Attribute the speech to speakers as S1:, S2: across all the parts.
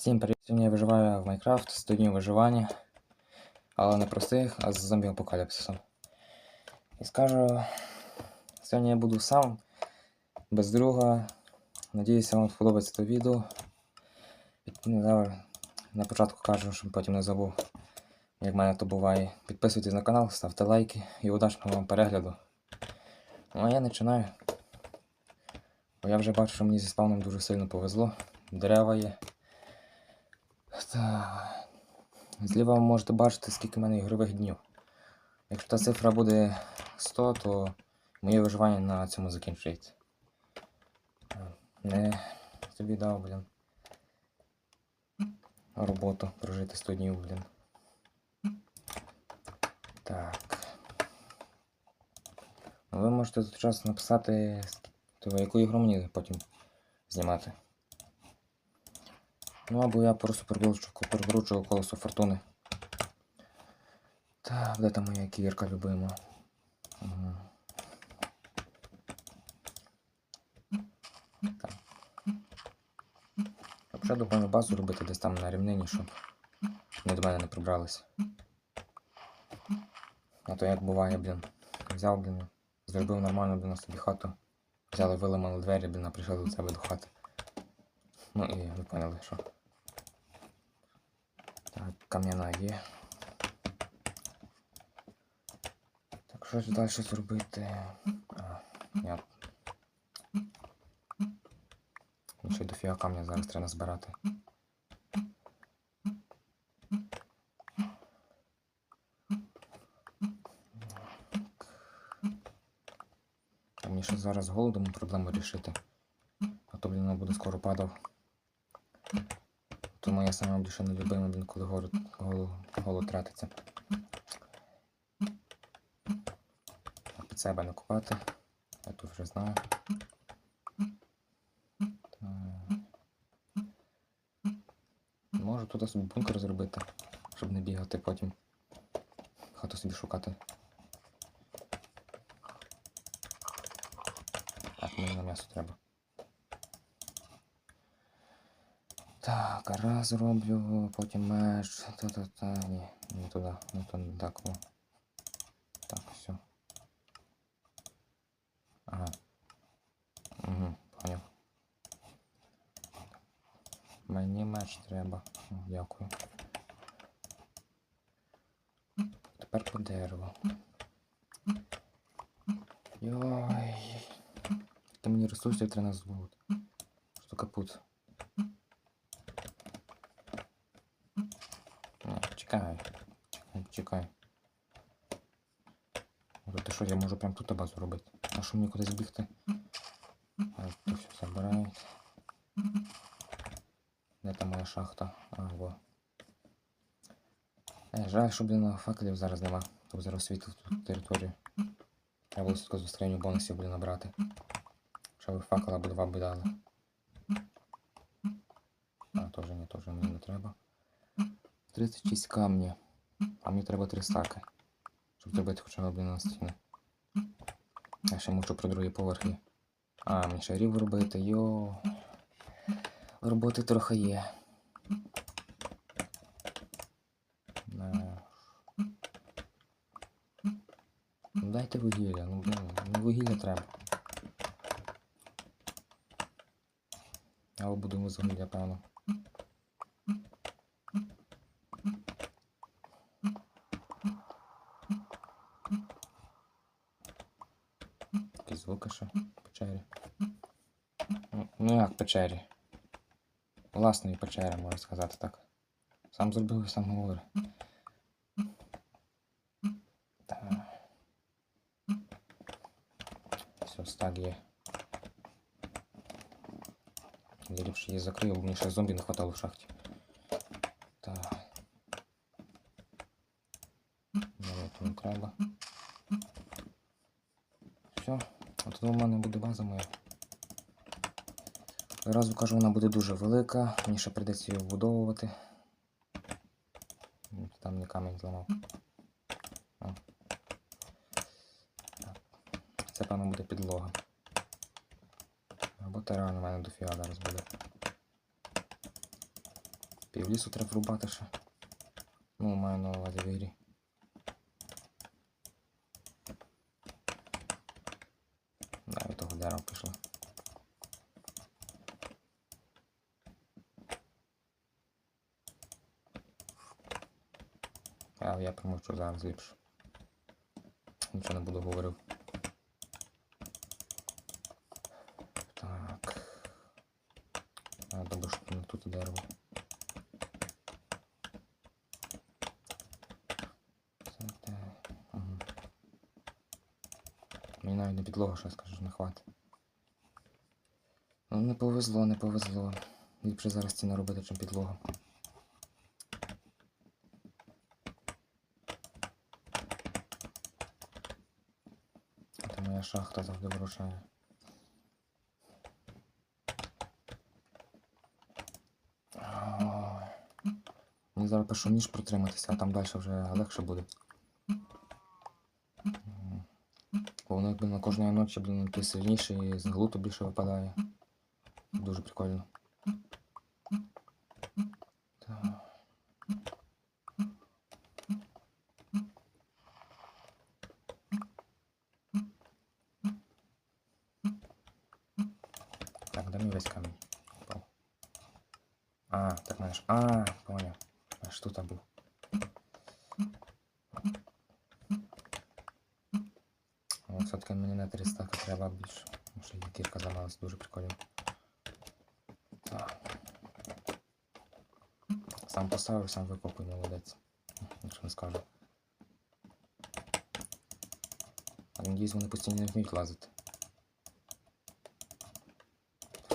S1: Всім привіт! Сьогодні я виживаю в Майнкрафт, 100 днів виживання. Але не простих, а з зомбі апокаліпсисом. І скажу, сьогодні я буду сам, без друга. Надіюся, вам сподобається це відео. На початку кажу, щоб потім не забув, як в мене то буває. Підписуйтесь на канал, ставте лайки і удачного вам перегляду. Ну а я починаю. Бо я вже бачу, що мені зі спавном дуже сильно повезло. Дерева є. Зліва ви можете бачити, скільки в мене ігрових днів. Якщо та цифра буде 100, то моє виживання на цьому закінчується. Не тобі дав, блін. Роботу прожити 100 днів, блін. Так. Ну, Ви можете тут час написати, то яку ігру мені потім знімати. Ну або я просто прикручу, прикручу колесо фортуни. Так, де там моя кірка любима? Взагалі думаю базу робити десь там на рівнині, щоб вони до мене не прибралися. А то як буває, блін. Взяв, блін, зробив нормально, блін, собі хату. Взяли, виламали двері, блін, а прийшли до себе до хати. Ну і ви поняли, що. Кам'яна є. Так, що ж далі зробити? А, я... Ще й дофіга камня зараз треба збирати. Мені ще зараз голодом проблему рішити. А то, блін, буде скоро падав. Тому я саме більше не любив, блін, коли голод, голод, тратиться. Під себе не купати. Я тут вже знаю. Так. Можу туди собі бункер зробити, щоб не бігати потім. Хату собі шукати. Так, мені на м'ясо треба. Так, раз роблю, потім меч. Та-та-та. Ні, не туди, не то не так. О. Так, все. Ага. Угу, поняв. Мені меч треба. О, дякую. Тепер по дереву. Йой. Та мені ресурсів треба зводити. Що капут. Чекай. Чекай. Ти що, я можу прям тут базу робити. А що мені кудись бігти? А, то все забирають. Де там моя шахта? А, во. Е, жаль, що, блін, факелів зараз нема. Тобто зараз світло тут територію. Треба було з зустрінню бонусів, блін, набрати. Що ви факела б два би дали. А, теж ні, теж мені не треба. 36 камня. А мені треба 3 стаки. Щоб зробити хоча б блін, на стіни. Я ще мушу про другий поверх є. А, мені ще рів робити, йо. Роботи трохи є. Ну, Дайте вугілля, ну блін, ну вугілля треба. Але будемо з вугілля, певно. Якісь звуки ще в печері. Ну, Ну як в печері? Власної печери, можна сказати так. Сам зробив і сам говорить. Так. Все, стак є. Я ліпше її закрию, бо мені ще зомбі не хватало в шахті. Так. Давай, не треба. Все, От у мене буде база моя. Одразу кажу, вона буде дуже велика, мені ще прийдеться її вбудовувати. Там не камінь зламав. Це, певно, буде підлога. Робота реально в мене дофіга зараз буде. Півлісу треба врубати ще. Ну, маю на увазі в ігрі. Від пішло. А я промовчу зараз ліпше. Нічого не буду говорив. Так. А, добре, що не тут дерево. Мені навіть не підлога, що я скажу, не хватить. Не повезло, не повезло. Ліпше зараз стіна робити, чим підлога. Це моя шахта завжди вирушає. Мені зараз першу ніж протриматися, а там далі вже легше буде. Бо воно якби на кожної ночі, блін, якийсь сильніший, і з глуту більше випадає. Дуже прикольно. Так. Так, де мій весь камінь? Упав. А, так знаєш. А, поняв. Аж тут був. От все-таки мені на 300 треба більше. Тому що кірка зламалась дуже прикольно. Сам поставив, сам викопив, молодець. Якщо не скажу. А надіюсь, вони постійно не вміють лазити.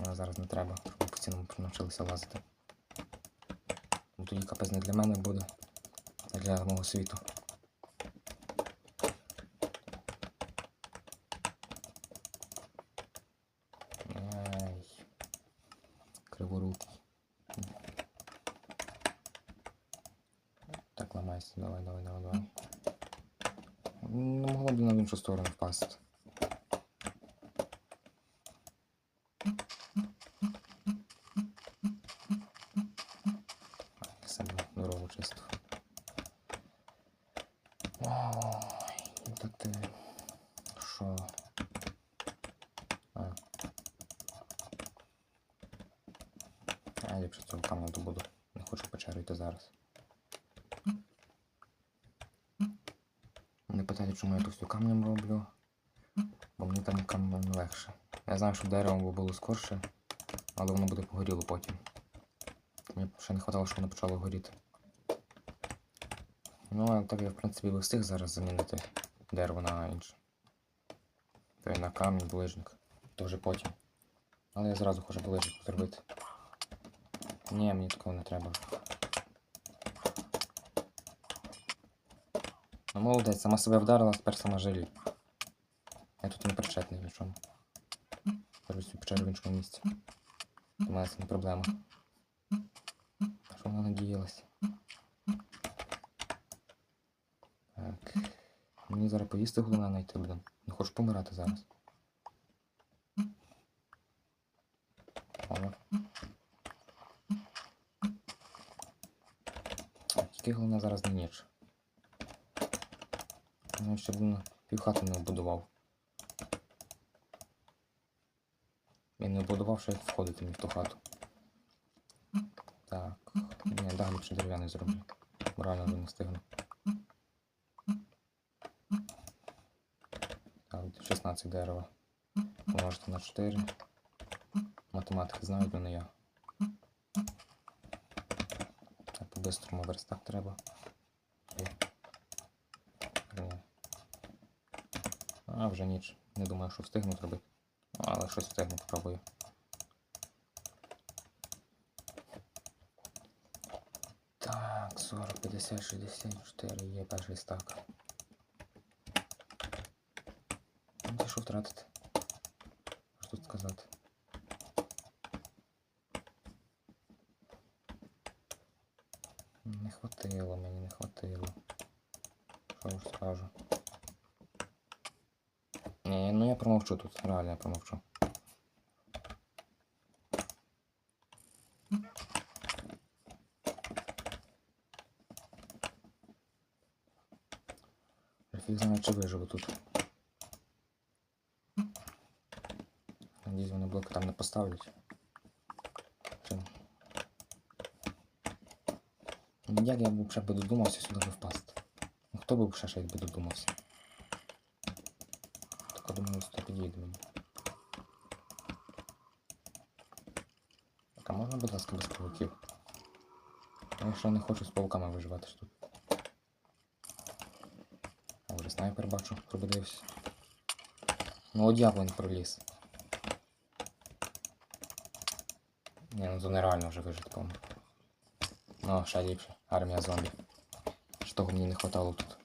S1: Але зараз не треба, щоб ми постійно навчилися лазити. Бо тоді капець не для мене буде, а для мого світу. Так, ламайся, давай, давай, давай, давай. Не могло б на іншу сторону впасти. Себе дорогу чисто. Ой, ну то ти. Що? А. А ліпше цього камня добуду. Не хочу йти зараз. Не питайте, чому я тут всю камнем роблю. Бо мені там камнем легше. Я знаю, що деревом було скорше, але воно буде погоріло потім. Мені ще не хватало, щоб воно почало горіти. Ну, а так я, в принципі, встиг зараз замінити дерево на інше. Й на камінь, ближник. То вже потім. Але я зразу хочу ближник зробити. Ні, мені такого не треба. Ну, молодець, сама себе вдарила, тепер сама жалій. Я тут не причетний в чому. Зараз цю печеру в іншому місці. У мене це не проблема. А що вона надіялася? Так. Мені зараз поїсти головне знайти, блин. Не хочу помирати зараз. О. Тільки головне зараз не ніч. Ну, щоб він півхати не обудував. Він не обудував, що як входити в ту хату. Так. Ні, далі ліпше дерев'яний зроблю. Вже не встигну. Так, 16 дерева. Помножити на 4. Математики знають, але не я. Так, по-бистрому верстак треба. Є. Ні. А, вже ніч. Не думаю, що встигну зробити. Але щось встигну, попробую. Так, 40, 50, 64 є перший стак. Ну, це що втратити? Що тут сказати? Не хватило мені, помовчу тут, реально я помовчу. Фіг знає, чи виживу тут. Надіюсь, вони блоки там не поставлять. Ну, як я б взагалі би додумався сюди впасти? Ну Хто б взагалі би додумався? Так я думаю, сюди підійде мені. Так, а можна, будь ласка, без павуків? Я не хочу з пауками виживати тут. А вже снайпер бачу, пробудився. Ну от як він проліз. Ні, ну то нереально вже вижити, по-моєму. Ну, ще ліпше. Армія зомбі. Що того мені не хватало тут.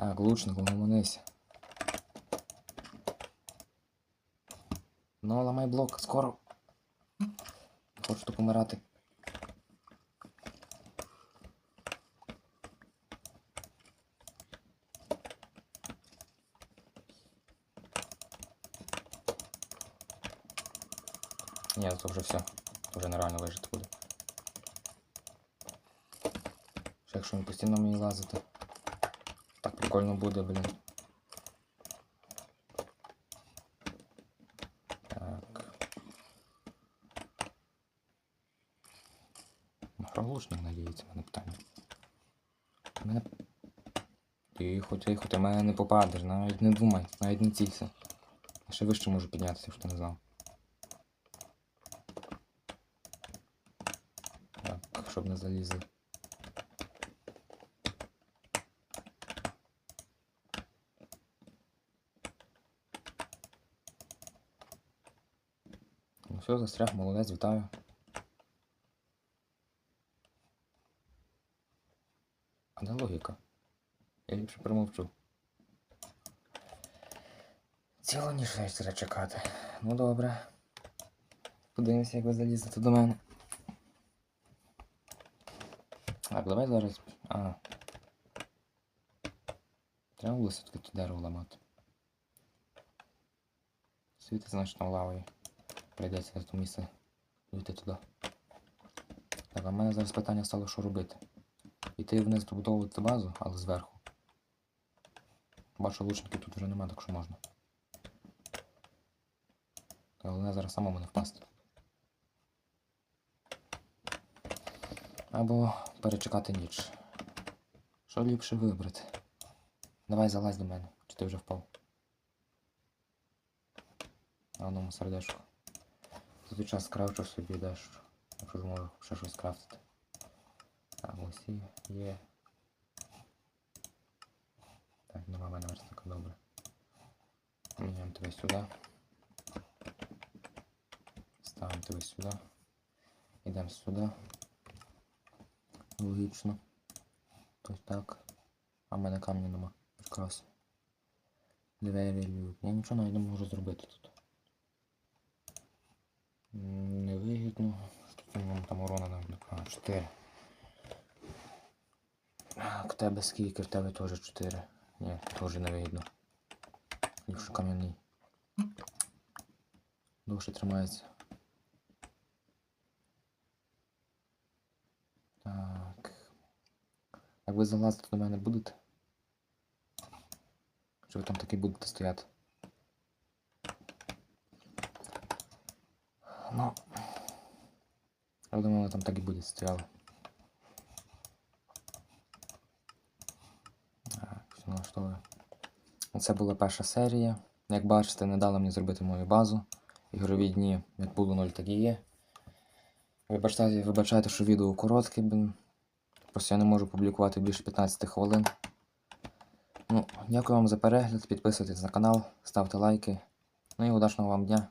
S1: Так, лучник, угомонися. Ну, ламай блок, скоро. Хочу тут помирати. Ні, то вже все. Вже нереально вижити буде. Ще якщо він постійно мені лазити. Прикольно буде, блін. Так. На проглушник надіється, мене питання. Мене... Тихо, тихо, ти мене не попадеш, навіть не думай, навіть не цілься. Я ще вище можу піднятися, якщо ти не знав. Так, щоб не залізли. Все, застряг, молодець, вітаю. А де логіка? Я ліпше промовчу. Цілу ніч треба чекати. Ну добре. Подивимося, як ви залізете до мене. Так, давай зараз. А. Треба було все-таки дерево ламати. Світить, значить, там лавою. Прийдеться на то місце йти туди. Так, а в мене зараз питання стало, що робити. Іти вниз добудовувати базу, але зверху. Бачу, лучників тут вже нема, так що можна. Головне зараз самому не впасти. Або перечекати ніч. Що ліпше вибрати? Давай залазь до мене, чи ти вже впав? На одному сердечку. За той час скрафчу собі дещо. Якщо зможу ще щось скрафтити. Так, ось і є. Так, нема мене верстака, добре. Міняємо тебе сюди. Ставимо тебе сюди. Йдемо сюди. Логічно. Ось так. А в мене камня нема. Прекрасно. Двері люк. Я нічого навіть не можу зробити тут. Невигідно. Скільки вам там урона навіть? А, 4. Так, тебе скільки, в тебе теж 4. Ні, теж невигідно. Ліпше кам'яний. Довше тримається. Так. Як ви залазити до мене будете? Чи ви там таки будете стояти? Ну. Я думаю, там так і буде стояли. Так, все. Це була перша серія. Як бачите, не дали мені зробити мою базу. Ігрові дні, як було 0, так і є. Вибачайте, вибачайте, що відео коротке. Просто я не можу публікувати більше 15 хвилин. Ну, дякую вам за перегляд, підписуйтесь на канал, ставте лайки. Ну і удачного вам дня.